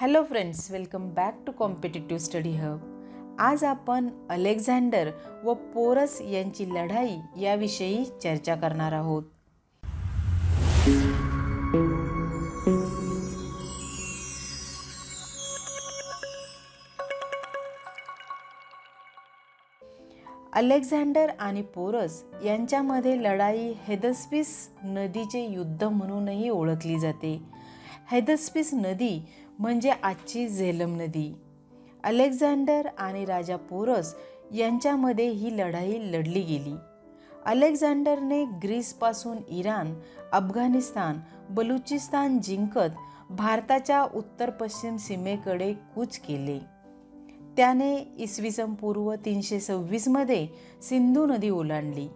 Hello friends welcome back to competitive study hub आज आपण Alexander व पोरस यांची लढाई याविषयी चर्चा करणार आहोत. अलेक्झांडर आणि पोरस यांच्यामध्ये लढाई हेदस्पिस नदीचे युद्ध म्हणूनही ओळखली जाते. हेदस्पिस नदी म्हणजे आजची झेलम नदी. अलेक्झांडर आणि राजा पोरस यांच्यामध्ये ही लढाई लढली गेली. अलेक्झांडरने ग्रीसपासून इराण अफगाणिस्तान बलुचिस्तान जिंकत भारताच्या उत्तर पश्चिम सीमेकडे कूच केले. त्याने इसवी सन पूर्व तीनशे सव्वीसमध्ये सिंधू नदी ओलांडली.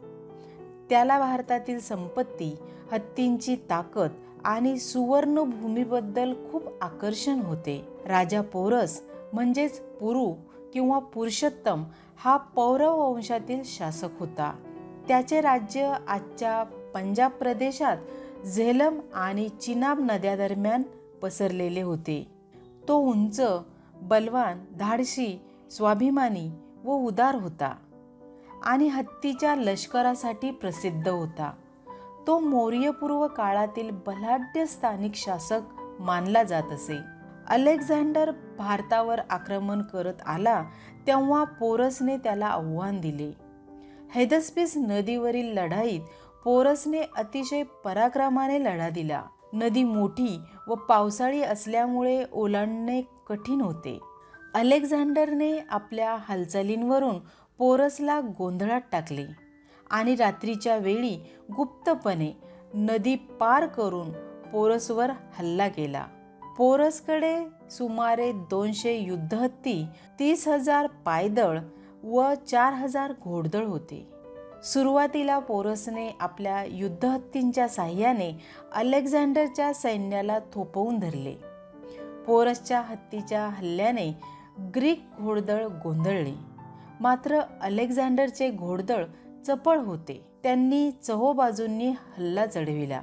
त्याला भारतातील संपत्ती हत्तींची ताकद आणि सुवर्णभूमीबद्दल खूप आकर्षण होते. राजा पौरस म्हणजेच पुरू किंवा पुरुषोत्तम हा पौरव वंशातील शासक होता. त्याचे राज्य आजच्या पंजाब प्रदेशात झेलम आणि चिनाब नद्यादरम्यान पसरलेले होते. तो उंच बलवान धाडशी स्वाभिमानी व उदार होता आणि हत्तीच्या लष्करासाठी प्रसिद्ध होता. तो मौर्यपूर्व काळातील बलाढ्य स्थानिक शासक मानला जात असे. अलेक्झांडर भारतावर आक्रमण करत आला तेव्हा पोरसने त्याला आव्हान दिले. हेदस्पिस नदीवरील लढाईत पोरसने अतिशय पराक्रमाने लढा दिला. नदी मोठी व पावसाळी असल्यामुळे ओलांडणे कठीण होते. अलेक्झांडरने आपल्या हालचालींवरून पोरसला गोंधळात टाकले. आणि रात्रीच्या वेळी गुप्तपणे नदी पार करून पोरसवर हल्ला केला. पोरसकडे सुमारे दोनशे युद्धहत्ती तीस हजार पायदळ व चार हजार घोडदळ होते. सुरुवातीला पोरसने आपल्या युद्धहत्तींच्या साह्याने अलेक्झांडरच्या सैन्याला थोपवून धरले. पोरसच्या हत्तीच्या हल्ल्याने ग्रीक घोडदळ गोंधळले. मात्र अलेक्झांडरचे घोडदळ चपळ होते. त्यांनी चहोबाजूंनी हल्ला चढविला.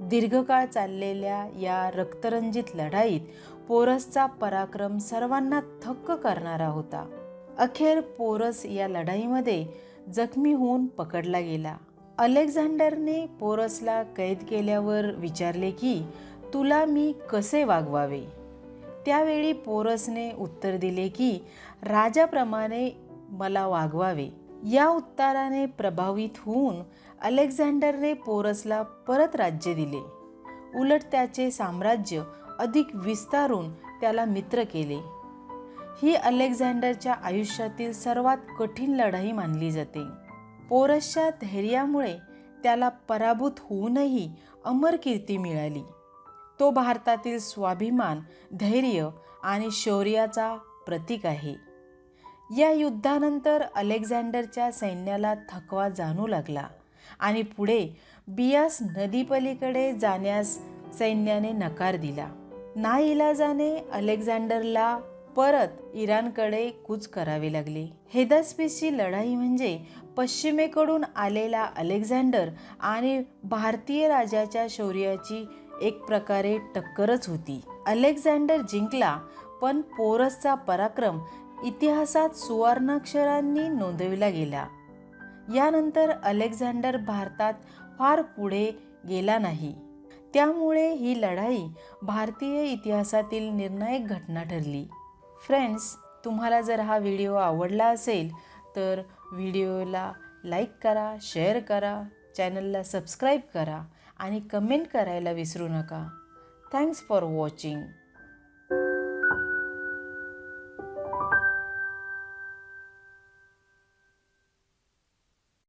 दीर्घकाळ चाललेल्या या रक्तरंजित लढाईत पोरसचा पराक्रम सर्वांना थक्क करणारा होता. अखेर पोरस या लढाईमध्ये जखमी होऊन पकडला गेला. अलेक्झांडरने पोरसला कैद केल्यावर विचारले की तुला मी कसे वागवावे? त्यावेळी पोरसने उत्तर दिले की राजाप्रमाणे मला वागवावे. या उत्तराने प्रभावित होऊन अलेक्झांडरने पोरसला परत राज्य दिले. उलट त्याचे साम्राज्य अधिक विस्तारून त्याला मित्र केले. ही अलेक्झांडरच्या आयुष्यातील सर्वात कठीण लढाई मानली जाते. पोरसच्या धैर्यामुळे त्याला पराभूत होऊनही अमर कीर्ती मिळाली. तो भारतातील स्वाभिमान धैर्य आणि शौर्याचा प्रतीक आहे. या युद्धानंतर अलेक्झांडरच्या सैन्याला थकवा जाणू लागला आणि पुढे बियास नदीपलीकडे जाण्यास सैन्याने नकार दिला. नाईलाजाने अलेक्झांडरला परत इराणकडे कूच करावे लागले. हेदास्पीसची लढाई म्हणजे पश्चिमेकडून आलेला अलेक्झांडर आणि भारतीय राजाच्या शौर्याची एक प्रकारे टक्करच होती. अलेक्झांडर जिंकला पण पोरसचा पराक्रम इतिहासात सुवर्णाक्षरांनी नोंदविला गेला. यानंतर अलेक्झांडर भारतात फार पुढे गेला नाही. त्यामुळे ही लढाई भारतीय इतिहासातील निर्णायक घटना ठरली. फ्रेंड्स तुम्हाला जर हा व्हिडिओ आवडला असेल तर व्हिडिओला लाईक करा शेअर करा चॅनलला सबस्क्राईब करा आणि कमेंट करायला विसरू नका. Thanks for watching.